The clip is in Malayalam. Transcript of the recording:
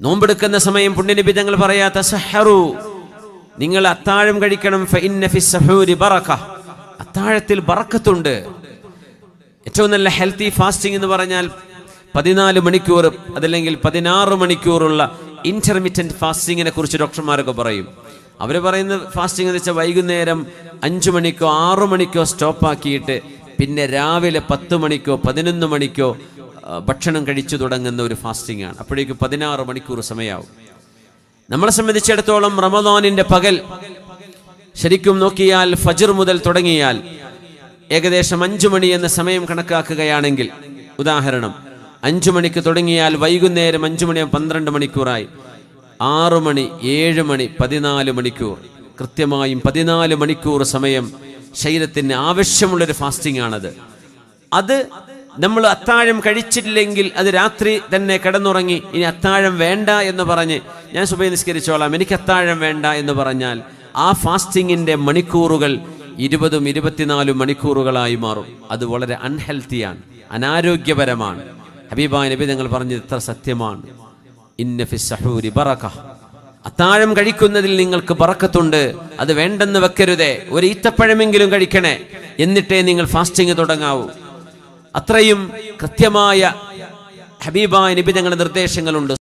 നോമ്പെടുക്കുന്ന സമയം പുണ്യനബി തങ്ങൾ പറയാ തസഹറു നിങ്ങൾ അത്താഴം കഴിക്കണം അത്താഴത്തിൽ ബറക്കത്തുണ്ട്. ഏറ്റവും നല്ല ഹെൽത്തി ഫാസ്റ്റിംഗ് എന്ന് പറഞ്ഞാൽ പതിനാല് മണിക്കൂർ അതല്ലെങ്കിൽ പതിനാറ് മണിക്കൂറുള്ള ഇന്റർമീഡിയറ്റ് ഫാസ്റ്റിങ്ങിനെ കുറിച്ച് ഡോക്ടർമാരൊക്കെ പറയും. അവർ പറയുന്ന ഫാസ്റ്റിംഗ് എന്ന് വെച്ചാൽ വൈകുന്നേരം അഞ്ചു മണിക്കോ ആറു മണിക്കോ സ്റ്റോപ്പാക്കിയിട്ട് പിന്നെ രാവിലെ പത്ത് മണിക്കോ പതിനൊന്ന് മണിക്കോ ഭക്ഷണം കഴിച്ചു തുടങ്ങുന്ന ഒരു ഫാസ്റ്റിംഗ് ആണ്. അപ്പോഴേക്ക് പതിനാറ് മണിക്കൂർ സമയമാവും നമ്മളെ സംബന്ധിച്ചിടത്തോളം റമദാനിന്റെ പകൽ ശരിക്കും നോക്കിയാൽ ഫജർ മുതൽ തുടങ്ങിയാൽ ഏകദേശം അഞ്ചു മണി എന്ന സമയം കണക്കാക്കുകയാണെങ്കിൽ ഉദാഹരണം അഞ്ചു മണിക്ക് തുടങ്ങിയാൽ വൈകുന്നേരം അഞ്ചു മണി പന്ത്രണ്ട് മണിക്കൂറായി. ആറു മണി ഏഴ് മണി പതിനാല് മണിക്കൂർ. കൃത്യമായും പതിനാല് മണിക്കൂർ സമയം ശരീരത്തിന് ആവശ്യമുള്ളൊരു ഫാസ്റ്റിംഗ് ആണത്. അത് നമ്മൾ അത്താഴം കഴിച്ചിട്ടില്ലെങ്കിൽ അത് രാത്രി തന്നെ കിടന്നുറങ്ങി ഇനി അത്താഴം വേണ്ട എന്ന് പറഞ്ഞ് ഞാൻ സുബൈ നിസ്കരിച്ചോളാം എനിക്ക് അത്താഴം വേണ്ട എന്ന് പറഞ്ഞാൽ ആ ഫാസ്റ്റിങ്ങിന്റെ മണിക്കൂറുകൾ ഇരുപതും ഇരുപത്തിനാലും മണിക്കൂറുകളായി മാറും. അത് വളരെ അൺഹെൽത്തിയാണ് അനാരോഗ്യപരമാണ്. ഹബീബായ നബി ഞങ്ങൾ പറഞ്ഞത് ഇത്ര സത്യമാണ്. ഇന്ന ഫി ബറക. അത്താഴം കഴിക്കുന്നതിൽ നിങ്ങൾക്ക് പറക്കത്തുണ്ട് അത് വേണ്ടെന്ന് വെക്കരുതേ ഒരു ഈത്തപ്പഴമെങ്കിലും കഴിക്കണേ എന്നിട്ടേ നിങ്ങൾ ഫാസ്റ്റിംഗ് തുടങ്ങാവൂ. അത്രയും കൃത്യമായ ഹബീബായ നബി ഞങ്ങളുടെ നിർദ്ദേശങ്ങളുണ്ട്.